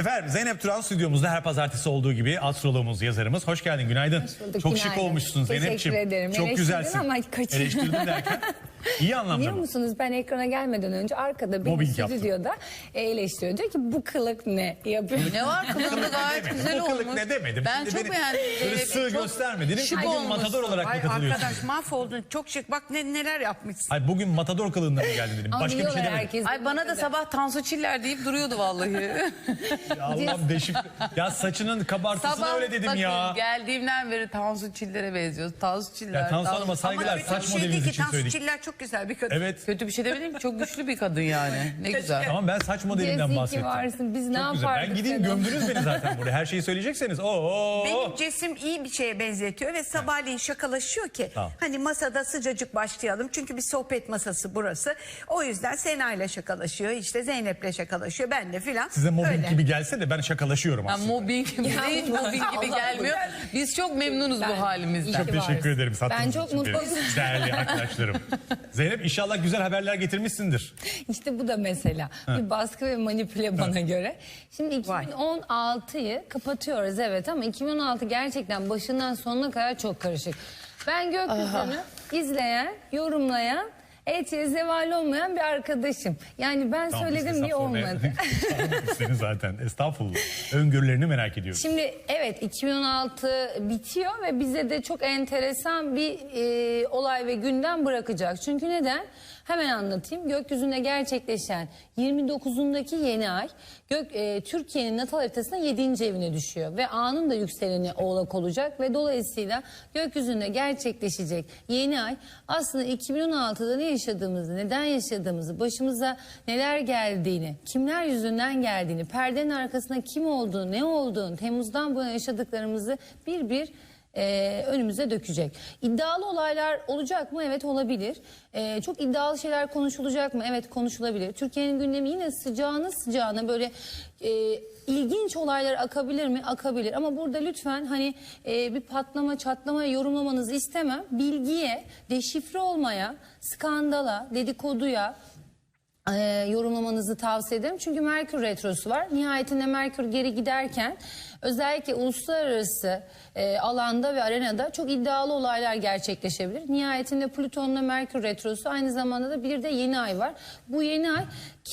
Efendim Zeynep Turan stüdyomuzda her pazartesi olduğu gibi astrologumuz, yazarımız. Hoş geldin, günaydın. bulduk, Çok şık günaydın. olmuşsun Teşekkür Zeynep'ciğim. ederim. Çok Eleştirdin güzelsin. ama kaçırdın. Eleştirdim derken iyi anlamda Biliyor mı? musunuz ben ekrana gelmeden önce arkada bir Mobbing yaptın. stüdyoda eleştiriyor. Diyor ki bu kılık ne yapıyor? Ne var kılığında gayet demedim. güzel olmuş. kılık ne demedim. Ben Şimdi çok beni beğendim. böyle Zeynep. sığ Çok gösterme. Dedim ki şık bugün olmuşsun. matador olarak mı Ay katılıyorsun? arkadaş mahvoldun. Çok şık. Bak ne, neler yapmışsın. Hayır bugün matador kılığında mı geldin dedim. Ama Başka bir şey demedim. herkes. Ay bana da sabah Tansu Çiller deyip duruyordu vallahi. Ya Allah'ım değişik. Ya saçının kabartısına sabah öyle dedim bakın, ya. geldiğimden beri Tansu Çiller'e benziyoruz. Tansu Çiller. Ya Tansu Tansu- Hanım'a saygılar. kötü Saç bir şey ki. için Tansu söyledik. Çiller çok güzel bir kadın. Evet. Kötü bir şey demedim ki çok güçlü bir kadın yani. Ne güzel. Tamam ben saç modelimden Jessica bahsettim. varsın, biz ne Çok güzel. Ben gideyim sana? gömdünüz beni zaten buraya. Her şeyi söyleyecekseniz. Oo. Benim cesim iyi bir şeye benzetiyor ve sabahleyin şakalaşıyor ki Tamam. hani masada sıcacık başlayalım çünkü bir sohbet masası burası. O yüzden Sena ile şakalaşıyor işte Zeynep'le şakalaşıyor ben de filan. Size mobbing Öyle. gibi gelse de ben şakalaşıyorum Yani aslında. mobbing, bize hiç mobbing gibi gelmiyor. Biz çok memnunuz Ben- bu halimizden. Çok teşekkür ederim sattığınız Ben çok için mutluyum. Değerli arkadaşlarım. Zeynep inşallah güzel haberler getirmişsindir. İşte bu da mesela bir baskı ve manipüle bana göre. Şimdi Vay. 2016'yı kapatıyoruz evet ama 2016 gerçekten başından sonuna kadar çok karışık. Ben gökyüzünü izleyen, yorumlayan, etiye zeval olmayan bir arkadaşım. Yani ben Tamam, söyledim hesap diye sormaya- olmadı. Tanıdık seni zaten. Estağfurullah. Öngörülerini merak ediyorum. Şimdi evet 2016 bitiyor ve bize de çok enteresan bir e, olay ve gündem bırakacak. Çünkü neden? Hemen anlatayım. Gökyüzünde gerçekleşen 29'undaki yeni ay gök, e, Türkiye'nin natal haritasına 7. evine düşüyor. Ve anın da yükseleni oğlak olacak ve dolayısıyla gökyüzünde gerçekleşecek yeni ay aslında 2016'da ne yaşadığımızı, neden yaşadığımızı, başımıza neler geldiğini, kimler yüzünden geldiğini, perdenin arkasında kim olduğunu, ne olduğunu, Temmuz'dan bu yana yaşadıklarımızı bir bir e, önümüze dökecek. İddialı olaylar olacak mı? Evet olabilir. E, çok iddialı şeyler konuşulacak mı? Evet konuşulabilir. Türkiye'nin gündemi yine sıcağına sıcağına böyle e, ilginç olaylar akabilir mi? Akabilir. Ama burada lütfen hani e, bir patlama çatlama yorumlamanızı istemem. Bilgiye, deşifre olmaya, skandala, dedikoduya, e, yorumlamanızı tavsiye ederim. Çünkü Merkür Retrosu var. Nihayetinde Merkür geri giderken özellikle uluslararası e, alanda ve arenada çok iddialı olaylar gerçekleşebilir. Nihayetinde Plüton'la Merkür Retrosu aynı zamanda da bir de yeni ay var. Bu yeni ay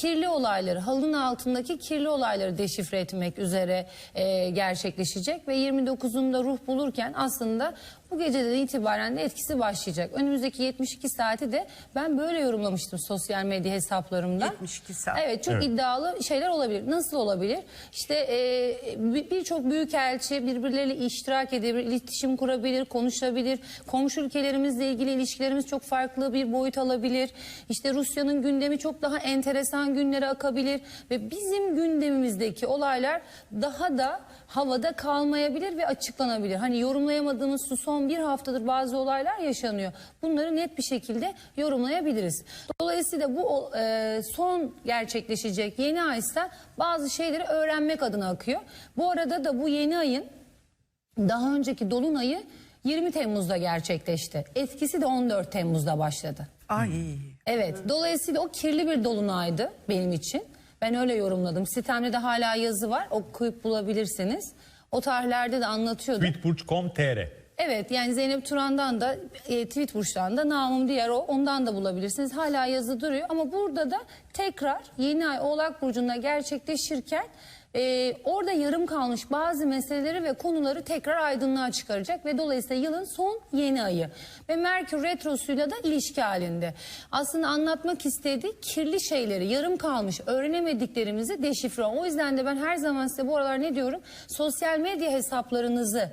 kirli olayları, halının altındaki kirli olayları deşifre etmek üzere e, gerçekleşecek ve 29'unda ruh bulurken aslında bu geceden itibaren de etkisi başlayacak. Önümüzdeki 72 saati de ben böyle yorumlamıştım sosyal medya hesaplarımda. 72 saat. Evet çok Evet. iddialı şeyler olabilir. Nasıl olabilir? İşte e, bir- birçok büyükelçi birbirleriyle iştirak edebilir, iletişim kurabilir, konuşabilir. Komşu ülkelerimizle ilgili ilişkilerimiz çok farklı bir boyut alabilir. İşte Rusya'nın gündemi çok daha enteresan günlere akabilir ve bizim gündemimizdeki olaylar daha da havada kalmayabilir ve açıklanabilir. Hani yorumlayamadığımız son bir haftadır bazı olaylar yaşanıyor. Bunları net bir şekilde yorumlayabiliriz. Dolayısıyla bu e, son gerçekleşecek yeni aysa bazı şeyleri öğrenmek adına akıyor. Bu arada da bu yeni ayın daha önceki dolunayı 20 Temmuz'da gerçekleşti. Etkisi de 14 Temmuz'da başladı. Ay. Evet. Dolayısıyla o kirli bir dolunaydı benim için. Ben öyle yorumladım. Sitemde de hala yazı var. Okuyup bulabilirsiniz. O tarihlerde de anlatıyordum. Tweetburç.com.tr Evet yani Zeynep Turan'dan da e, tweet burçtan da namım diğer o ondan da bulabilirsiniz. Hala yazı duruyor ama burada da tekrar yeni ay Oğlak Burcu'nda gerçekleşirken e, orada yarım kalmış bazı meseleleri ve konuları tekrar aydınlığa çıkaracak ve dolayısıyla yılın son yeni ayı ve Merkür Retrosu'yla da ilişki halinde. Aslında anlatmak istediği kirli şeyleri yarım kalmış öğrenemediklerimizi deşifre. O yüzden de ben her zaman size bu aralar ne diyorum? Sosyal medya hesaplarınızı,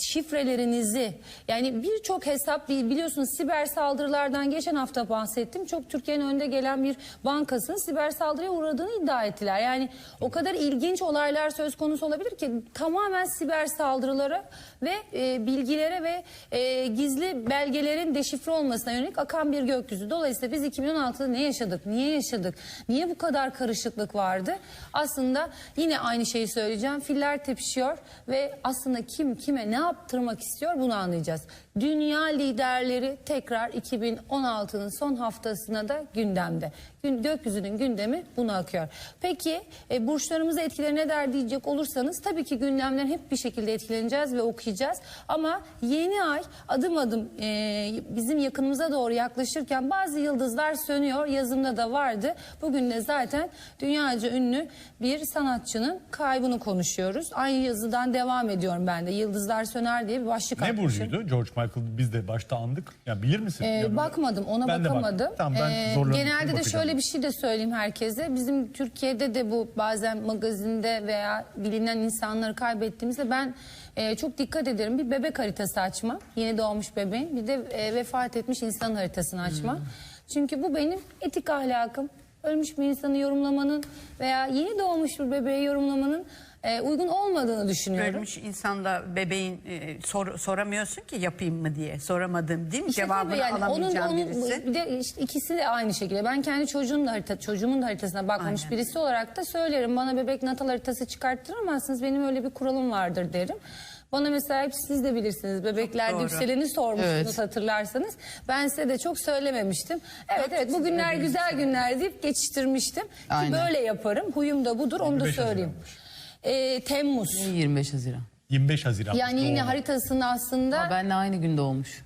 şifrelerinizi yani birçok hesap biliyorsunuz siber saldırılardan geçen hafta bahsettim. Çok Türkiye'nin önde gelen bir bankasının siber saldırıya uğradığını iddia ettiler. Yani o kadar ilginç olaylar söz konusu olabilir ki tamamen siber saldırılara ve e, bilgilere ve e, gizli belgelerin deşifre olmasına yönelik akan bir gökyüzü. Dolayısıyla biz 2016'da ne yaşadık? Niye yaşadık? Niye bu kadar karışıklık vardı? Aslında yine aynı şeyi söyleyeceğim. Filler tepişiyor ve aslında kim kime ne yaptırmak istiyor bunu anlayacağız. Dünya liderleri tekrar 2016'nın son haftasına da gündemde. Gün, gökyüzünün gündemi buna akıyor. Peki e, burçlarımızı etkileri ne der diyecek olursanız tabii ki gündemden hep bir şekilde etkileneceğiz ve okuyacağız. Ama yeni ay adım adım e, bizim yakınımıza doğru yaklaşırken bazı yıldızlar sönüyor. Yazımda da vardı. Bugün de zaten dünyaca ünlü bir sanatçının kaybını konuşuyoruz. Aynı yazıdan devam ediyorum ben de. Yıldızlar söner diye bir başlık Ne atmışım. burcuydu? George Michael biz de başta andık. Ya bilir misin? Ee, Ya, bakmadım ona Ben de bakamadım. bak- Tamam ben Ee, genelde de şöyle bir şey de söyleyeyim herkese. Bizim Türkiye'de de bu bazen magazinde veya bilinen insanları kaybettiğimizde ben e, çok dikkat ederim. Bir bebek haritası açma. Yeni doğmuş bebeğin. Bir de e, vefat etmiş insan haritasını açma. Hmm. Çünkü bu benim etik ahlakım. Ölmüş bir insanı yorumlamanın veya yeni doğmuş bir bebeği yorumlamanın e, uygun olmadığını düşünüyorum. Ölmüş insanda bebeğin e, sor- soramıyorsun ki yapayım mı diye. Soramadım değil mi? İşte Cevabını yani alamayacağım onun, onun, birisi. Bir de işte ikisi de aynı şekilde. Ben kendi çocuğumun da harita, çocuğumun da haritasına bakmamış Aynen. birisi olarak da söylerim. Bana bebek natal haritası çıkarttıramazsınız. Benim öyle bir kuralım vardır derim. Bana mesela hep siz de bilirsiniz. Bebeklerde yükseleni sormuştunuz Evet. hatırlarsanız. Ben size de çok söylememiştim. Evet evet bugünler güzel günler deyip geçiştirmiştim. Ki Aynen. böyle yaparım. Huyum da budur onu da 25 söyleyeyim. Ee, Temmuz. 25 Haziran. 25 Haziran. Yani yine Doğru. haritasında aslında Aa, benle aynı günde olmuş.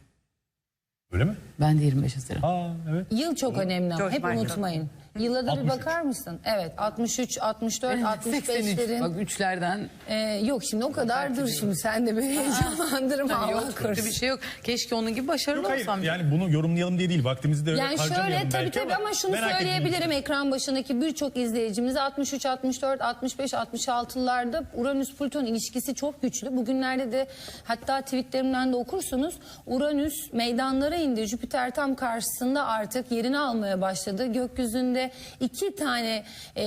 Öyle mi? Ben de 25 Haziran. Aa evet. Yıl çok önemli ama hep unutmayın. Yıla da bir 63. bakar mısın? Evet 63, 64, 83. 65'lerin. Bak üçlerden Ee, yok şimdi o kadardır şimdi sen de beni heyecanlandırma Allah yok kötü korusun. bir şey yok. Keşke onun gibi başarılı Yok hayır olsam. yani bunu yorumlayalım diye değil. Vaktimizi de öyle Yani harcamayalım şöyle tabii belki tabii ama şunu merak söyleyebilirim ekran başındaki birçok izleyicimiz 63, 64, 65, 66'larda Uranüs Plüton ilişkisi çok güçlü. Bugünlerde de hatta tweetlerimden de okursunuz. Uranüs meydanlara indi. Jüpiter tam karşısında artık yerini almaya başladı. Gökyüzünde iki tane e,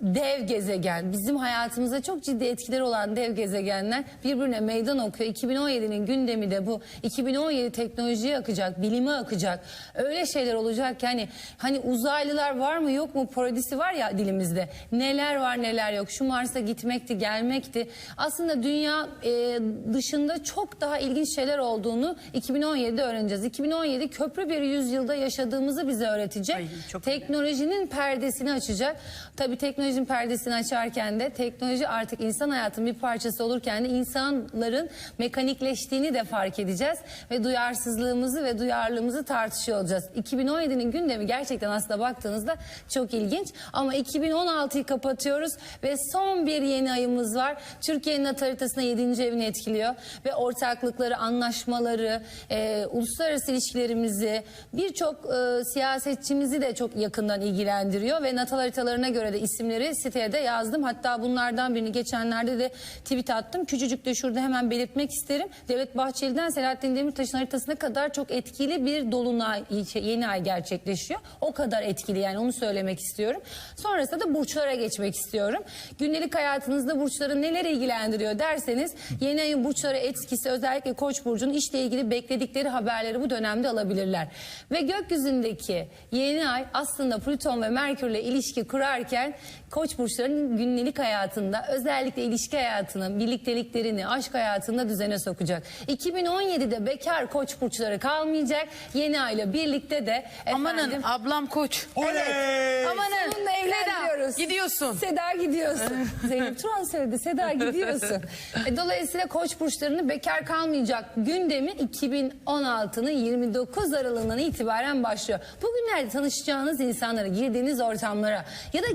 dev gezegen bizim hayatımıza çok ciddi etkileri olan dev gezegenler birbirine meydan okuyor. 2017'nin gündemi de bu. 2017 teknolojiye akacak, bilime akacak. Öyle şeyler olacak ki hani, hani uzaylılar var mı yok mu parodisi var ya dilimizde. Neler var neler yok. Şu Mars'a gitmekti, gelmekti. Aslında dünya e, dışında çok daha ilginç şeyler olduğunu 2017'de öğreneceğiz. 2017 köprü bir yüzyılda yaşadığımızı bize öğretecek. Ay, çok Teknolojinin perdesini açacak. Tabii teknolojinin perdesini açarken de teknoloji artık insan hayatının bir parçası olurken de insanların mekanikleştiğini de fark edeceğiz. Ve duyarsızlığımızı ve duyarlılığımızı tartışıyor olacağız. 2017'nin gündemi gerçekten aslında baktığınızda çok ilginç. Ama 2016'yı kapatıyoruz ve son bir yeni ayımız var. Türkiye'nin haritasına 7. evini etkiliyor. Ve ortaklıkları, anlaşmaları, e, uluslararası ilişkilerimizi, birçok e, siyasetçimizi de çok yakından ilgilendiriyor. Ve natal haritalarına göre de isimleri siteye de yazdım. Hatta bunlardan birini geçenlerde de tweet attım. Küçücük de şurada hemen belirtmek isterim. Devlet Bahçeli'den Selahattin Demirtaş'ın haritasına kadar çok etkili bir dolunay, şey, yeni ay gerçekleşiyor. O kadar etkili yani onu söylemek istiyorum. Sonrasında da burçlara geçmek istiyorum. Gündelik hayatınızda burçları neler ilgilendiriyor derseniz yeni ayın burçlara etkisi özellikle Koç burcunun işle ilgili bekledikleri haberleri bu dönemde alabilirler. Ve gökyüzündeki yeni ay aslında Plüton ve Merkürle ilişki kurarken Koç burçlarının gündelik hayatında özellikle ilişki hayatını, birlikteliklerini, aşk hayatında düzene sokacak. 2017'de bekar Koç burçları kalmayacak. Yeni ayla birlikte de Amanın efendim ablam koç. Oley! Amanın Sonunda evlendiriyoruz. Seda gidiyorsun. Seda gidiyorsun. Zeynep Turan söyledi. Seda gidiyorsun. E, dolayısıyla koç burçlarını bekar kalmayacak gündemi 2016'nın 29 Aralığından itibaren başlıyor. Bugünlerde tanışacağınız insanlara, girdiğiniz ortamlara ya da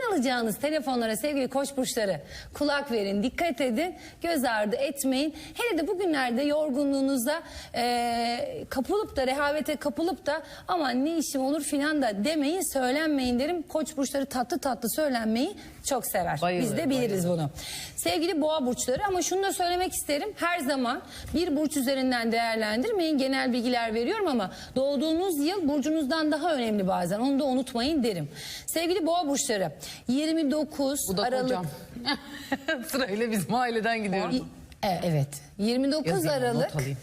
geçmişten alacağınız telefonlara sevgili koç burçları kulak verin, dikkat edin, göz ardı etmeyin. Hele de bugünlerde yorgunluğunuza e, kapılıp da rehavete kapılıp da aman ne işim olur filan da demeyin, söylenmeyin derim. Koç burçları tatlı tatlı söylenmeyi çok sever. Bayılır, Biz de biliriz bunu. Sevgili boğa burçları ama şunu da söylemek isterim. Her zaman bir burç üzerinden değerlendirmeyin. Genel bilgiler veriyorum ama doğduğunuz yıl burcunuzdan daha önemli bazen. Onu da unutmayın derim. Sevgili boğa burçları 29 Bu da Aralık kocam. Sırayla bizim aileden gidiyoruz. E, Evet. 29 Yazayım, Aralık not alayım.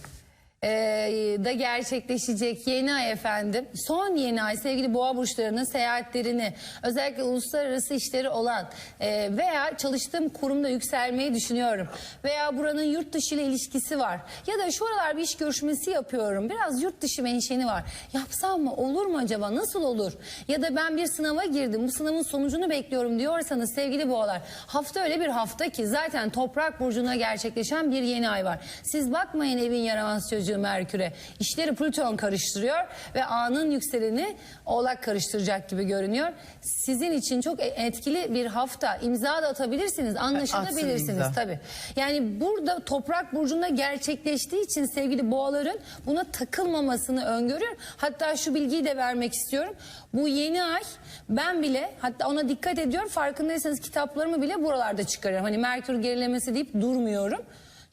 Da gerçekleşecek yeni ay efendim. Son yeni ay sevgili boğa burçlarının seyahatlerini özellikle uluslararası işleri olan e, veya çalıştığım kurumda yükselmeyi düşünüyorum. Veya buranın yurt dışı ile ilişkisi var. Ya da şu aralar bir iş görüşmesi yapıyorum. Biraz yurt dışı menşeni var. Yapsam mı olur mu acaba nasıl olur? Ya da ben bir sınava girdim bu sınavın sonucunu bekliyorum diyorsanız sevgili boğalar hafta öyle bir hafta ki zaten toprak burcuna gerçekleşen bir yeni ay var. Siz bakmayın evin yaramaz çocuğu Merkür'e. İşleri Plüton karıştırıyor ve anın yükseleni oğlak karıştıracak gibi görünüyor. Sizin için çok e- etkili bir hafta. İmza da atabilirsiniz, anlaşılabilirsiniz imza. tabii. Yani burada toprak burcunda gerçekleştiği için sevgili boğaların buna takılmamasını öngörüyorum. Hatta şu bilgiyi de vermek istiyorum. Bu yeni ay ben bile hatta ona dikkat ediyorum. Farkındaysanız kitaplarımı bile buralarda çıkarıyorum. Hani Merkür gerilemesi deyip durmuyorum.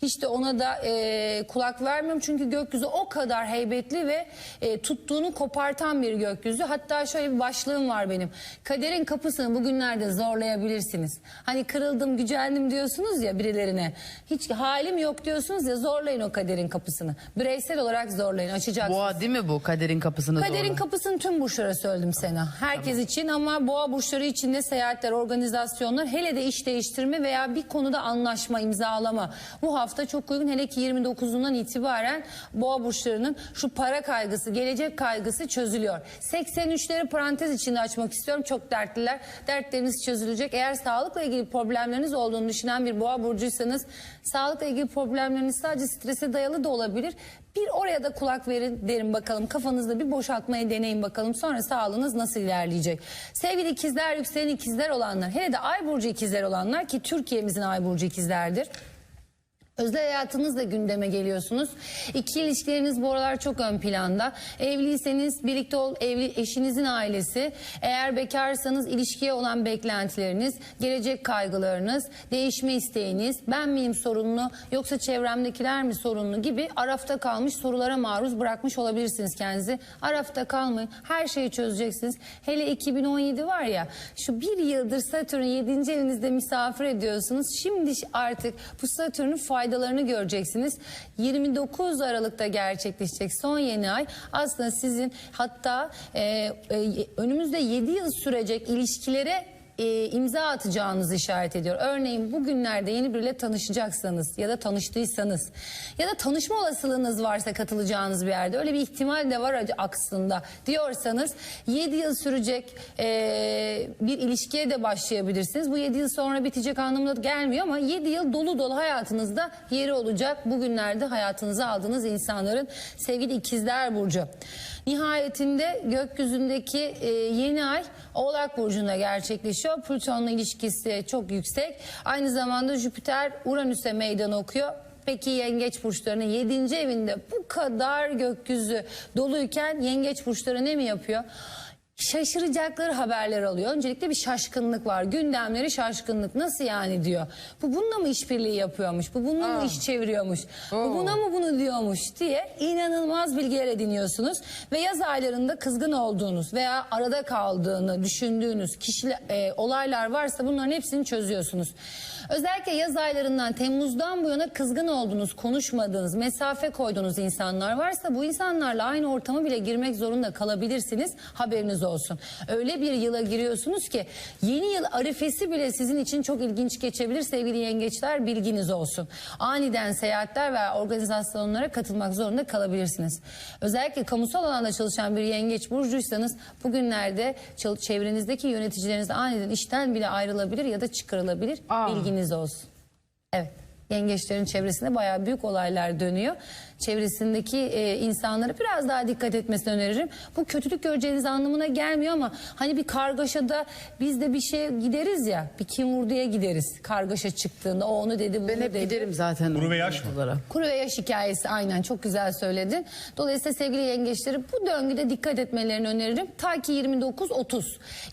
Hiç de ona da e, kulak vermiyorum çünkü gökyüzü o kadar heybetli ve e, tuttuğunu kopartan bir gökyüzü. Hatta şöyle bir başlığım var benim. Kaderin kapısını bugünlerde zorlayabilirsiniz. Hani kırıldım, gücendim diyorsunuz ya birilerine. Hiç halim yok diyorsunuz ya zorlayın o kaderin kapısını. Bireysel olarak zorlayın, açacaksınız. Boğa değil mi bu kaderin kapısını Kaderin zorla? kapısını tüm burçlara söyledim Sena. Herkes için ama boğa burçları için de seyahatler, organizasyonlar, hele de iş değiştirme veya bir konuda anlaşma, imzalama. Bu hafta çok uygun hele ki 29'undan itibaren boğa burçlarının şu para kaygısı, gelecek kaygısı çözülüyor. 83'leri parantez içinde açmak istiyorum. Çok dertliler. Dertleriniz çözülecek. Eğer sağlıkla ilgili problemleriniz olduğunu düşünen bir boğa burcuysanız sağlıkla ilgili problemleriniz sadece strese dayalı da olabilir. Bir oraya da kulak verin derim bakalım. Kafanızda bir boşaltmayı deneyin bakalım. Sonra sağlığınız nasıl ilerleyecek? Sevgili ikizler, yükselen ikizler olanlar. Hele de ay burcu ikizler olanlar ki Türkiye'mizin ay burcu ikizlerdir. Özel hayatınızla gündeme geliyorsunuz. İki ilişkileriniz bu aralar çok ön planda. Evliyseniz birlikte ol, evli eşinizin ailesi. Eğer bekarsanız ilişkiye olan beklentileriniz, gelecek kaygılarınız, değişme isteğiniz, ben miyim sorunlu yoksa çevremdekiler mi sorunlu gibi arafta kalmış sorulara maruz bırakmış olabilirsiniz kendinizi. Arafta kalmayın. Her şeyi çözeceksiniz. Hele 2017 var ya şu bir yıldır Satürn 7. evinizde misafir ediyorsunuz. Şimdi artık bu Satürn'ün faydalarını göreceksiniz. 29 Aralık'ta gerçekleşecek son yeni ay aslında sizin hatta e, e, önümüzde 7 yıl sürecek ilişkilere e, imza atacağınızı işaret ediyor. Örneğin bugünlerde yeni biriyle tanışacaksanız ya da tanıştıysanız ya da tanışma olasılığınız varsa katılacağınız bir yerde öyle bir ihtimal de var aslında diyorsanız 7 yıl sürecek e, bir ilişkiye de başlayabilirsiniz. Bu 7 yıl sonra bitecek anlamına gelmiyor ama 7 yıl dolu dolu hayatınızda yeri olacak. Bugünlerde hayatınıza aldığınız insanların sevgili ikizler burcu. Nihayetinde gökyüzündeki e, yeni ay Oğlak Burcu'nda gerçekleşiyor. Plüton'la ilişkisi çok yüksek. Aynı zamanda Jüpiter Uranüs'e meydan okuyor. Peki yengeç burçlarının 7. evinde bu kadar gökyüzü doluyken yengeç burçları ne mi yapıyor? Şaşıracakları haberler alıyor. Öncelikle bir şaşkınlık var. Gündemleri şaşkınlık. Nasıl yani diyor. Bu bununla mı işbirliği yapıyormuş? Bu bununla mı iş çeviriyormuş? Bu buna mı bunu diyormuş diye inanılmaz bilgiler ediniyorsunuz. Ve yaz aylarında kızgın olduğunuz veya arada kaldığını düşündüğünüz kişiler, e, olaylar varsa bunların hepsini çözüyorsunuz. Özellikle yaz aylarından Temmuz'dan bu yana kızgın olduğunuz, konuşmadığınız, mesafe koyduğunuz insanlar varsa bu insanlarla aynı ortama bile girmek zorunda kalabilirsiniz. Haberiniz olsun. Öyle bir yıla giriyorsunuz ki yeni yıl arifesi bile sizin için çok ilginç geçebilir sevgili yengeçler bilginiz olsun. Aniden seyahatler veya organizasyonlara katılmak zorunda kalabilirsiniz. Özellikle kamusal alanda çalışan bir yengeç burcuysanız bugünlerde çevrenizdeki yöneticileriniz aniden işten bile ayrılabilir ya da çıkarılabilir. Bilginiz olsun. Evet. Yengeçlerin çevresinde bayağı büyük olaylar dönüyor. Çevresindeki e, insanlara biraz daha dikkat etmesini öneririm. Bu kötülük göreceğiniz anlamına gelmiyor ama hani bir kargaşada biz de bir şey gideriz ya. Bir kim vurduya gideriz. Kargaşa çıktığında o onu dedi bunu Ben hep dedi. giderim zaten. Kuru ve yaş mı? Kuru ve yaş hikayesi aynen çok güzel söyledin. Dolayısıyla sevgili yengeçleri bu döngüde dikkat etmelerini öneririm. Ta ki 29-30.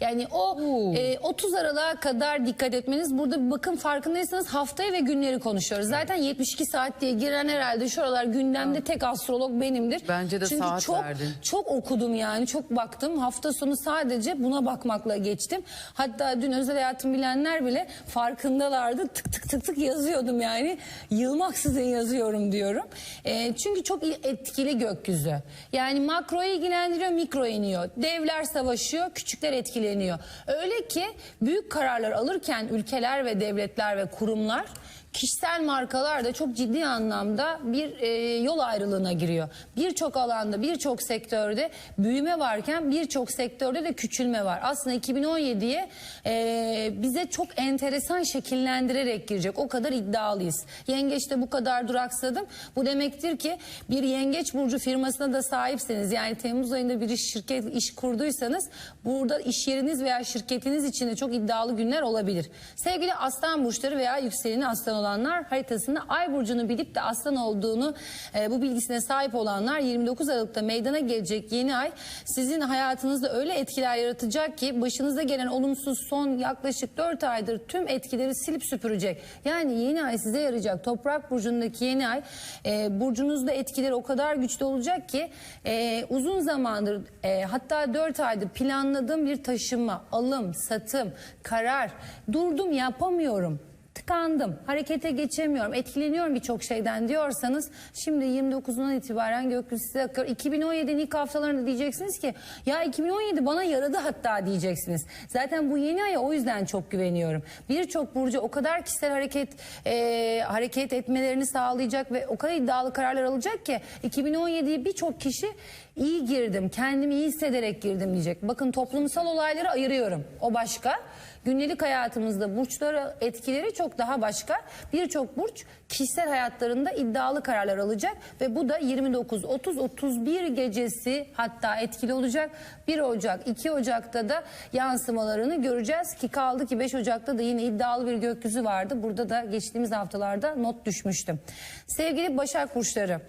Yani o e, 30 Aralık'a kadar dikkat etmeniz. Burada bakın farkındaysanız haftayı ve günleri konuşuyoruz. Yaşıyoruz. Zaten 72 saat diye giren herhalde şu aralar gündemde tek astrolog benimdir. Bence de Çünkü saat çok, verdin. çok okudum yani çok baktım. Hafta sonu sadece buna bakmakla geçtim. Hatta dün özel hayatım bilenler bile farkındalardı. Tık tık tık tık yazıyordum yani. Yılmaksızın yazıyorum diyorum. Ee, çünkü çok il- etkili gökyüzü. Yani makroyu ilgilendiriyor, mikro iniyor. Devler savaşıyor, küçükler etkileniyor. Öyle ki büyük kararlar alırken ülkeler ve devletler ve kurumlar kişisel markalar da çok ciddi anlamda bir e, yol ayrılığına giriyor. Birçok alanda, birçok sektörde büyüme varken birçok sektörde de küçülme var. Aslında 2017'ye e, bize çok enteresan şekillendirerek girecek. O kadar iddialıyız. Yengeç'te bu kadar duraksadım. Bu demektir ki bir yengeç burcu firmasına da sahipseniz yani Temmuz ayında bir iş şirket iş kurduysanız burada iş yeriniz veya şirketiniz için de çok iddialı günler olabilir. Sevgili aslan burçları veya yükseleni aslan olanlar haritasında ay burcunu bilip de aslan olduğunu e, bu bilgisine sahip olanlar 29 Aralık'ta meydana gelecek yeni ay sizin hayatınızda öyle etkiler yaratacak ki başınıza gelen olumsuz son yaklaşık 4 aydır tüm etkileri silip süpürecek. Yani yeni ay size yarayacak. Toprak burcundaki yeni ay e, burcunuzda etkileri o kadar güçlü olacak ki e, uzun zamandır e, hatta 4 aydır planladığım bir taşınma, alım, satım, karar durdum yapamıyorum tıkandım, harekete geçemiyorum, etkileniyorum birçok şeyden diyorsanız şimdi 29'undan itibaren gökyüzü size akıyor. 2017'nin ilk haftalarında diyeceksiniz ki ya 2017 bana yaradı hatta diyeceksiniz. Zaten bu yeni aya o yüzden çok güveniyorum. Birçok burcu o kadar kişisel hareket e, hareket etmelerini sağlayacak ve o kadar iddialı kararlar alacak ki 2017'yi birçok kişi iyi girdim, kendimi iyi hissederek girdim diyecek. Bakın toplumsal olayları ayırıyorum. O başka. Günlük hayatımızda burçlara etkileri çok daha başka. Birçok burç kişisel hayatlarında iddialı kararlar alacak ve bu da 29, 30, 31 gecesi hatta etkili olacak. 1 Ocak, 2 Ocak'ta da yansımalarını göreceğiz ki kaldı ki 5 Ocak'ta da yine iddialı bir gökyüzü vardı. Burada da geçtiğimiz haftalarda not düşmüştüm. Sevgili Başak burçları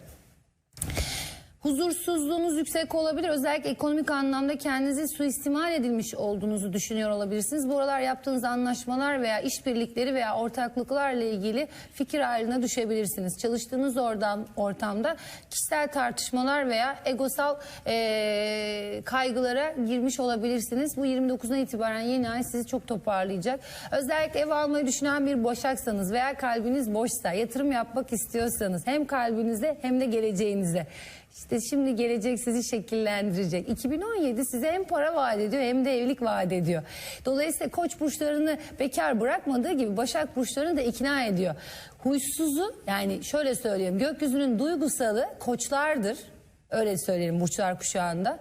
Huzursuzluğunuz yüksek olabilir. Özellikle ekonomik anlamda kendinizi suistimal edilmiş olduğunuzu düşünüyor olabilirsiniz. Bu aralar yaptığınız anlaşmalar veya işbirlikleri veya ortaklıklarla ilgili fikir ayrılığına düşebilirsiniz. Çalıştığınız oradan, ortamda kişisel tartışmalar veya egosal eee, kaygılara girmiş olabilirsiniz. Bu 29'dan itibaren yeni ay sizi çok toparlayacak. Özellikle ev almayı düşünen bir boşaksanız veya kalbiniz boşsa, yatırım yapmak istiyorsanız hem kalbinize hem de geleceğinize işte şimdi gelecek sizi şekillendirecek. 2017 size hem para vaat ediyor hem de evlilik vaat ediyor. Dolayısıyla koç burçlarını bekar bırakmadığı gibi başak burçlarını da ikna ediyor. Huyssuzu yani şöyle söyleyeyim gökyüzünün duygusalı koçlardır. Öyle söyleyelim burçlar kuşağında.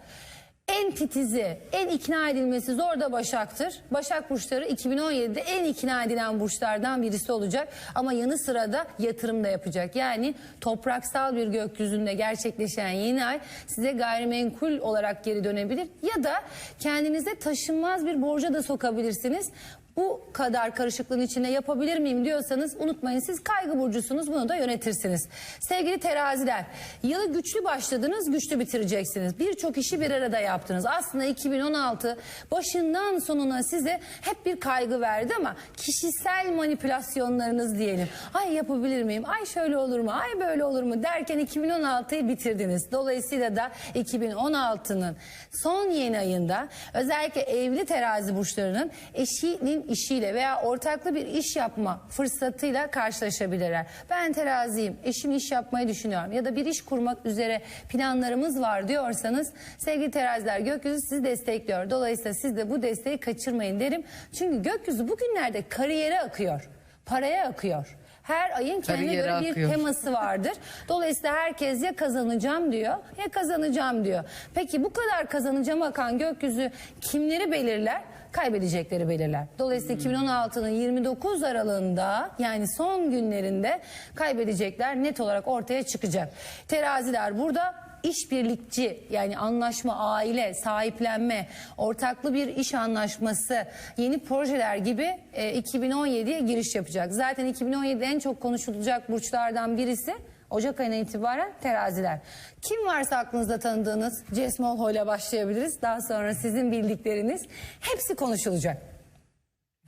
En titizi, en ikna edilmesi zor da Başak'tır. Başak burçları 2017'de en ikna edilen burçlardan birisi olacak. Ama yanı sıra da yatırım da yapacak. Yani topraksal bir gökyüzünde gerçekleşen yeni ay size gayrimenkul olarak geri dönebilir. Ya da kendinize taşınmaz bir borca da sokabilirsiniz. Bu kadar karışıklığın içinde yapabilir miyim diyorsanız unutmayın siz kaygı burcusunuz bunu da yönetirsiniz. Sevgili teraziler yılı güçlü başladınız güçlü bitireceksiniz. Birçok işi bir arada yaptınız. Aslında 2016 başından sonuna size hep bir kaygı verdi ama kişisel manipülasyonlarınız diyelim. Ay yapabilir miyim? Ay şöyle olur mu? Ay böyle olur mu? Derken 2016'yı bitirdiniz. Dolayısıyla da 2016'nın son yeni ayında özellikle evli terazi burçlarının eşinin işiyle veya ortaklı bir iş yapma fırsatıyla karşılaşabilirler. Ben teraziyim, eşim iş yapmayı düşünüyorum ya da bir iş kurmak üzere planlarımız var diyorsanız sevgili teraziler gökyüzü sizi destekliyor. Dolayısıyla siz de bu desteği kaçırmayın derim. Çünkü gökyüzü bugünlerde kariyere akıyor, paraya akıyor. Her ayın kendine göre bir akıyor. teması vardır. Dolayısıyla herkes ya kazanacağım diyor ya kazanacağım diyor. Peki bu kadar kazanacağım akan gökyüzü kimleri belirler? Kaybedecekleri belirler. Dolayısıyla 2016'nın 29 aralığında yani son günlerinde kaybedecekler net olarak ortaya çıkacak. Teraziler burada işbirlikçi yani anlaşma, aile, sahiplenme, ortaklı bir iş anlaşması, yeni projeler gibi e, 2017'ye giriş yapacak. Zaten 2017'de en çok konuşulacak burçlardan birisi Ocak ayına itibaren teraziler. Kim varsa aklınızda tanıdığınız Jess Molho ile başlayabiliriz. Daha sonra sizin bildikleriniz hepsi konuşulacak.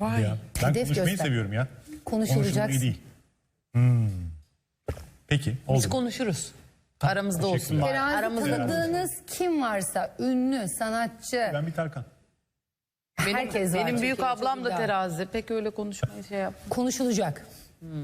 Ya. Ben Hedef konuşmayı göster. seviyorum ya. Konuşulacaksın. Konuşmak iyi değil. Peki Biz oldu. konuşuruz. Aramızda olsun bari. Terazi Aramızda. tanıdığınız kim varsa ünlü, sanatçı, Ben bir Tarkan. Benim, herkes var benim büyük Türkiye'de, ablam da terazi. Pek öyle konuşmayı şey yap. konuşulacak.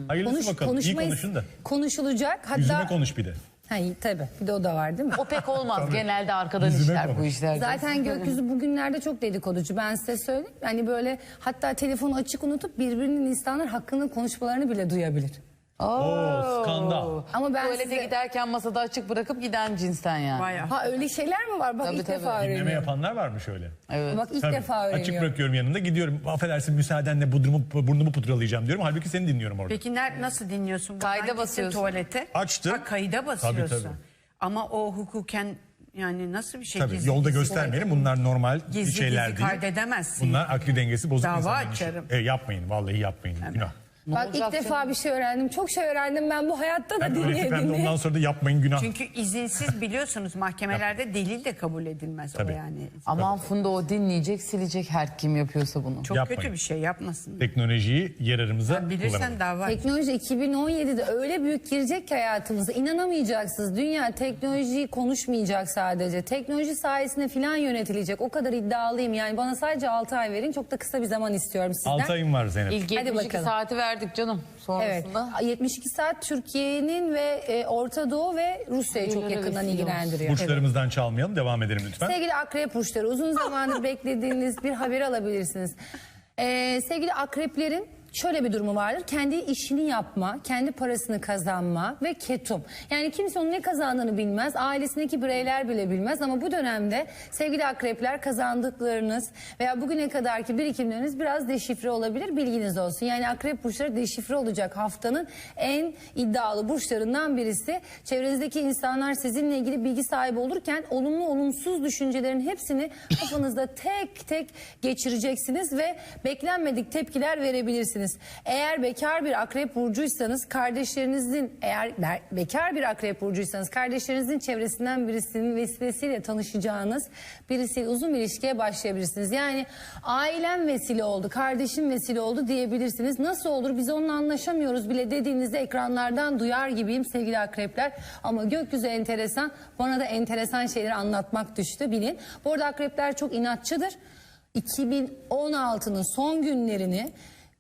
Hayırlısı Konuş, bakalım. İyi konuşun da. Konuşulacak. Hatta Yüzüme konuş bir de. Hayır tabii. Bir de o da var değil mi? O pek olmaz. Genelde arkadan Yüzüme işler bu konuş. işler. Zaten gökyüzü bugünlerde çok dedikoducu. Ben size söyleyeyim. Hani böyle hatta telefonu açık unutup birbirinin insanlar hakkında konuşmalarını bile duyabilir. Oo, skandal. Ama ben Tuvalete size... giderken masada açık bırakıp giden cinsten yani. Bayağı. Ha öyle şeyler mi var? Bak Tabii, ilk tabii. defa Dinleme öğreniyorum. yapanlar varmış öyle. Evet. Bak ilk Tabii. defa Açık öğreniyorum. bırakıyorum yanında gidiyorum. Affedersin müsaadenle burnumu, burnumu pudralayacağım diyorum. Halbuki seni dinliyorum orada. Peki ner- nasıl dinliyorsun? Buradan Kayda gittin basıyorsun. Tuvalete. Açtım. Ha, kayda basıyorsun. Tabii, tabii. Ama o hukuken yani nasıl bir şey? Tabii Gizli yolda gizli göstermeyelim. Bunlar normal Gizli şeyler gizli değil. kaydedemezsin. Bunlar akli dengesi bozuk Dava insanların işi. açarım. E, yapmayın vallahi yapmayın. Günah. Bak ilk defa bir şey öğrendim. Çok şey öğrendim ben bu hayatta da Hem dinleye de dinleye. ondan sonra da yapmayın günah. Çünkü izinsiz biliyorsunuz mahkemelerde delil de kabul edilmez Tabii. o yani. Aman Funda o dinleyecek silecek her kim yapıyorsa bunu. Çok Yapmayın. kötü bir şey yapmasın. Teknolojiyi yararımıza Bilirsen kullanalım. dava. Teknoloji 2017'de öyle büyük girecek ki hayatımıza. İnanamayacaksınız. Dünya teknolojiyi konuşmayacak sadece. Teknoloji sayesinde filan yönetilecek. O kadar iddialıyım. Yani bana sadece 6 ay verin. Çok da kısa bir zaman istiyorum sizden. 6 ayım var Zeynep. İlk Hadi 72 bakalım. saati verdik canım. Evet. Sonrasında 72 saat Türkiye'nin ve e, Orta Doğu ve Rusya'yı çok yakından ilgilendiriyor. Evet. Burçlarımızdan çalmayalım. Devam edelim lütfen. Sevgili akrep burçları uzun zamandır beklediğiniz bir haber alabilirsiniz. Ee, sevgili akreplerin şöyle bir durumu vardır. Kendi işini yapma, kendi parasını kazanma ve ketum. Yani kimse onun ne kazandığını bilmez. Ailesindeki bireyler bile bilmez. Ama bu dönemde sevgili akrepler kazandıklarınız veya bugüne kadarki birikimleriniz biraz deşifre olabilir. Bilginiz olsun. Yani akrep burçları deşifre olacak haftanın en iddialı burçlarından birisi. Çevrenizdeki insanlar sizinle ilgili bilgi sahibi olurken olumlu olumsuz düşüncelerin hepsini kafanızda tek tek geçireceksiniz ve beklenmedik tepkiler verebilirsiniz. Eğer bekar bir akrep burcuysanız kardeşlerinizin eğer be- bekar bir akrep burcuysanız kardeşlerinizin çevresinden birisinin vesilesiyle tanışacağınız birisiyle uzun bir ilişkiye başlayabilirsiniz. Yani ailem vesile oldu, kardeşim vesile oldu diyebilirsiniz. Nasıl olur biz onunla anlaşamıyoruz bile dediğinizde ekranlardan duyar gibiyim sevgili akrepler. Ama gökyüzü enteresan. Bana da enteresan şeyleri anlatmak düştü bilin. Bu arada akrepler çok inatçıdır. 2016'nın son günlerini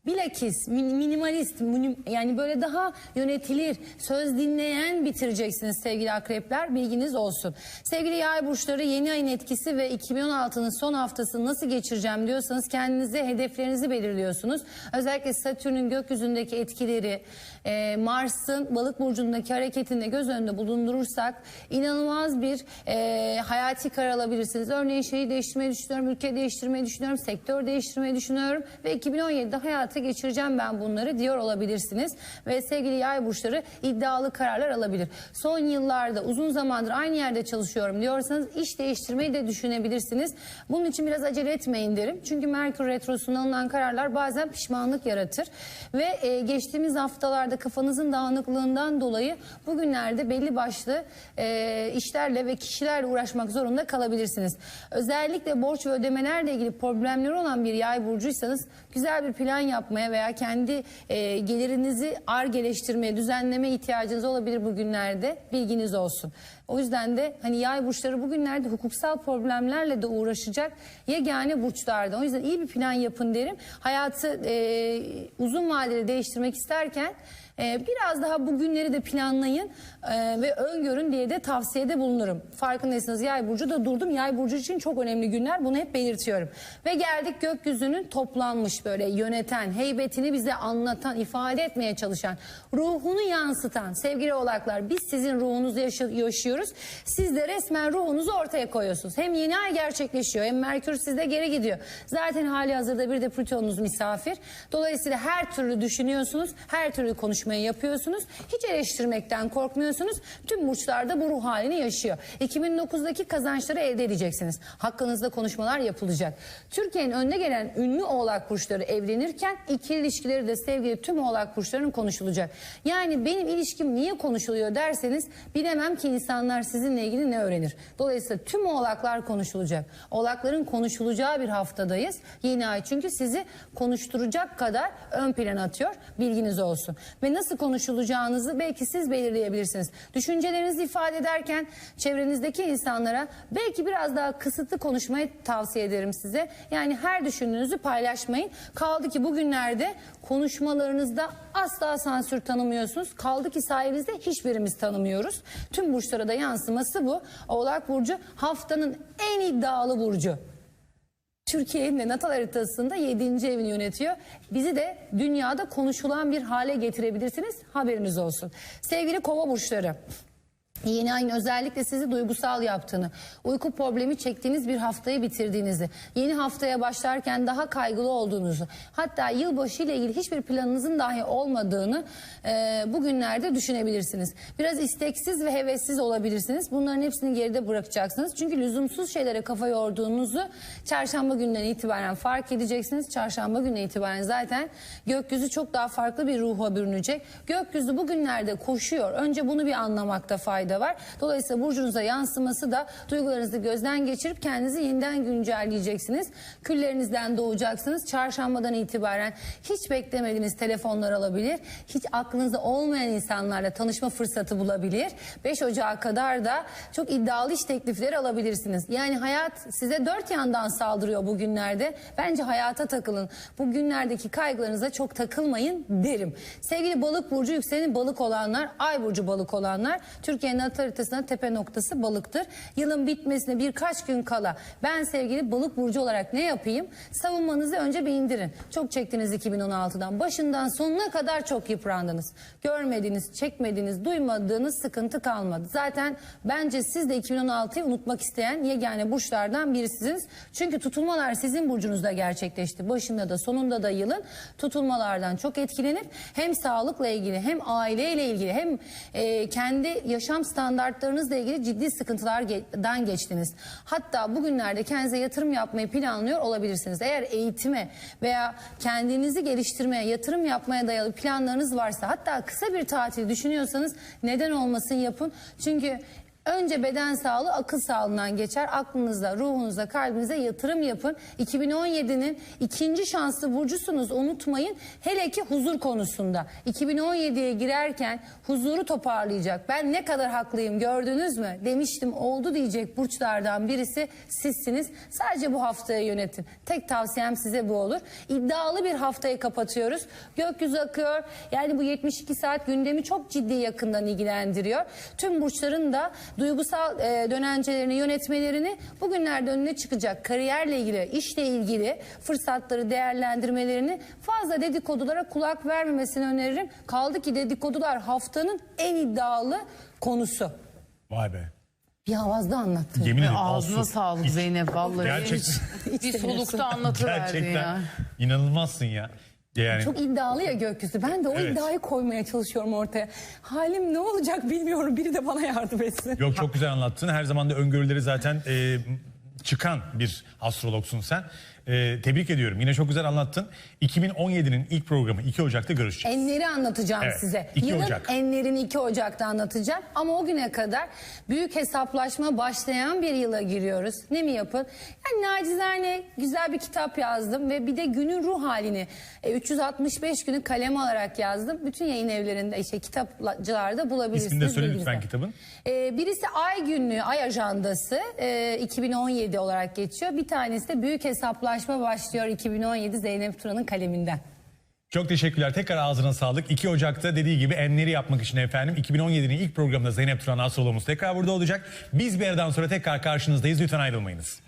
bilakis min- minimalist minim- yani böyle daha yönetilir söz dinleyen bitireceksiniz sevgili akrepler bilginiz olsun. Sevgili yay burçları yeni ayın etkisi ve 2016'nın son haftasını nasıl geçireceğim diyorsanız kendinize hedeflerinizi belirliyorsunuz. Özellikle Satürn'ün gökyüzündeki etkileri e, Mars'ın balık burcundaki hareketini de göz önünde bulundurursak inanılmaz bir e, hayati karar alabilirsiniz. Örneğin şeyi değiştirmeyi düşünüyorum, ülke değiştirmeyi düşünüyorum, sektör değiştirmeyi düşünüyorum ve 2017'de hayata geçireceğim ben bunları diyor olabilirsiniz. Ve sevgili yay burçları iddialı kararlar alabilir. Son yıllarda uzun zamandır aynı yerde çalışıyorum diyorsanız iş değiştirmeyi de düşünebilirsiniz. Bunun için biraz acele etmeyin derim. Çünkü Merkür Retrosu'ndan alınan kararlar bazen pişmanlık yaratır. Ve e, geçtiğimiz haftalarda kafanızın dağınıklığından dolayı bugünlerde belli başlı e, işlerle ve kişilerle uğraşmak zorunda kalabilirsiniz. Özellikle borç ve ödemelerle ilgili problemleri olan bir yay burcuysanız güzel bir plan yapmaya veya kendi e, gelirinizi argeleştirmeye, düzenleme ihtiyacınız olabilir bugünlerde. Bilginiz olsun. O yüzden de hani yay burçları bugünlerde hukuksal problemlerle de uğraşacak yegane burçlarda. O yüzden iyi bir plan yapın derim. Hayatı e, uzun vadeli değiştirmek isterken e, biraz daha bugünleri de planlayın e, ve öngörün diye de tavsiyede bulunurum. Farkındaysanız yay burcu da durdum. Yay burcu için çok önemli günler. Bunu hep belirtiyorum. Ve geldik gökyüzünün toplanmış böyle yöneten, heybetini bize anlatan, ifade etmeye çalışan, ruhunu yansıtan sevgili oğlaklar biz sizin ruhunuzu yaşıyoruz. Siz de resmen ruhunuzu ortaya koyuyorsunuz. Hem yeni ay gerçekleşiyor hem Merkür sizde geri gidiyor. Zaten hali hazırda bir de Plüton'unuz misafir. Dolayısıyla her türlü düşünüyorsunuz, her türlü konuşmayı yapıyorsunuz. Hiç eleştirmekten korkmuyorsunuz. Tüm burçlarda bu ruh halini yaşıyor. 2009'daki kazançları elde edeceksiniz. Hakkınızda konuşmalar yapılacak. Türkiye'nin önde gelen ünlü oğlak burçları evlenirken ikili ilişkileri de sevgili tüm oğlak burçlarının konuşulacak. Yani benim ilişkim niye konuşuluyor derseniz bilemem ki insanlar sizinle ilgili ne öğrenir. Dolayısıyla tüm oğlaklar konuşulacak. Oğlakların konuşulacağı bir haftadayız. Yeni ay çünkü sizi konuşturacak kadar ön plana atıyor. Bilginiz olsun. Ve nasıl konuşulacağınızı belki siz belirleyebilirsiniz. Düşüncelerinizi ifade ederken çevrenizdeki insanlara belki biraz daha kısıtlı konuşmayı tavsiye ederim size. Yani her düşündüğünüzü paylaşmayın. Kaldı ki bugünlerde konuşmalarınızda asla sansür tanımıyorsunuz. Kaldı ki sayenizde hiçbirimiz tanımıyoruz. Tüm burçlara da yansıması bu. Oğlak Burcu haftanın en iddialı burcu. Türkiye'nin de natal haritasında 7. evini yönetiyor. Bizi de dünyada konuşulan bir hale getirebilirsiniz. Haberiniz olsun. Sevgili kova burçları. Yeni ayın özellikle sizi duygusal yaptığını, uyku problemi çektiğiniz bir haftayı bitirdiğinizi, yeni haftaya başlarken daha kaygılı olduğunuzu, hatta yılbaşı ile ilgili hiçbir planınızın dahi olmadığını e, bugünlerde düşünebilirsiniz. Biraz isteksiz ve hevessiz olabilirsiniz. Bunların hepsini geride bırakacaksınız. Çünkü lüzumsuz şeylere kafa yorduğunuzu çarşamba günden itibaren fark edeceksiniz. Çarşamba gününe itibaren zaten gökyüzü çok daha farklı bir ruha bürünecek. Gökyüzü bugünlerde koşuyor. Önce bunu bir anlamakta fayda var. Dolayısıyla burcunuza yansıması da duygularınızı gözden geçirip kendinizi yeniden güncelleyeceksiniz. Küllerinizden doğacaksınız. Çarşambadan itibaren hiç beklemediğiniz telefonlar alabilir. Hiç aklınızda olmayan insanlarla tanışma fırsatı bulabilir. 5 Ocağı kadar da çok iddialı iş teklifleri alabilirsiniz. Yani hayat size dört yandan saldırıyor bugünlerde. Bence hayata takılın. Bugünlerdeki kaygılarınıza çok takılmayın derim. Sevgili balık burcu yükseleni balık olanlar, ay burcu balık olanlar Türkiye'nin natal haritasında tepe noktası balıktır. Yılın bitmesine birkaç gün kala ben sevgili balık burcu olarak ne yapayım? Savunmanızı önce bir indirin. Çok çektiniz 2016'dan. Başından sonuna kadar çok yıprandınız. Görmediğiniz, çekmediğiniz, duymadığınız sıkıntı kalmadı. Zaten bence siz de 2016'yı unutmak isteyen yegane burçlardan birisiniz. Çünkü tutulmalar sizin burcunuzda gerçekleşti. Başında da sonunda da yılın tutulmalardan çok etkilenip hem sağlıkla ilgili hem aileyle ilgili hem e, kendi yaşam standartlarınızla ilgili ciddi sıkıntılardan geçtiniz. Hatta bugünlerde kendinize yatırım yapmayı planlıyor olabilirsiniz. Eğer eğitime veya kendinizi geliştirmeye, yatırım yapmaya dayalı planlarınız varsa hatta kısa bir tatil düşünüyorsanız neden olmasın yapın. Çünkü Önce beden sağlığı akıl sağlığından geçer. Aklınıza, ruhunuza, kalbinize yatırım yapın. 2017'nin ikinci şanslı burcusunuz unutmayın. Hele ki huzur konusunda. 2017'ye girerken huzuru toparlayacak. Ben ne kadar haklıyım gördünüz mü? Demiştim oldu diyecek burçlardan birisi sizsiniz. Sadece bu haftayı yönetin. Tek tavsiyem size bu olur. İddialı bir haftayı kapatıyoruz. Gökyüzü akıyor. Yani bu 72 saat gündemi çok ciddi yakından ilgilendiriyor. Tüm burçların da duygusal e, dönencelerini, yönetmelerini bugünlerde önüne çıkacak. Kariyerle ilgili, işle ilgili fırsatları değerlendirmelerini fazla dedikodulara kulak vermemesini öneririm. Kaldı ki dedikodular haftanın en iddialı konusu. Vay be. Bir avazda anlattım. Yemin ederim. Ağzına Asu. sağlık Zeynep vallahi. Gerçekten. Bir solukta anlatıverdi Gerçekten ya. inanılmazsın ya. Yani Çok iddialı ya gökyüzü. Ben de o Evet. iddiayı koymaya çalışıyorum ortaya. Halim ne olacak bilmiyorum. Biri de bana yardım etsin. Yok çok güzel anlattın. Her zaman da öngörüleri zaten e, çıkan bir astrologsun sen. E, tebrik ediyorum. Yine çok güzel anlattın. 2017'nin ilk programı 2 Ocak'ta görüşeceğiz. Enleri anlatacağım Evet, size. 2 Yılın Ocak. enlerini 2 Ocak'ta anlatacağım. Ama o güne kadar büyük hesaplaşma başlayan bir yıla giriyoruz. Ne mi yapın? Yani nacizane güzel bir kitap yazdım ve bir de günün ruh halini e, 365 günü kalem alarak yazdım. Bütün yayın evlerinde işte kitapçılarda bulabilirsiniz. İsmini de söyle bilginize. lütfen kitabın. E, birisi Ay Günlüğü, Ay Ajandası e, 2017 olarak geçiyor. Bir tanesi de Büyük Hesaplaşma başlıyor 2017 Zeynep Turan'ın kaleminden. Çok teşekkürler. Tekrar ağzına sağlık. 2 Ocak'ta dediği gibi enleri yapmak için efendim 2017'nin ilk programında Zeynep Turan astrologumuz tekrar burada olacak. Biz bir aradan sonra tekrar karşınızdayız. Lütfen ayrılmayınız.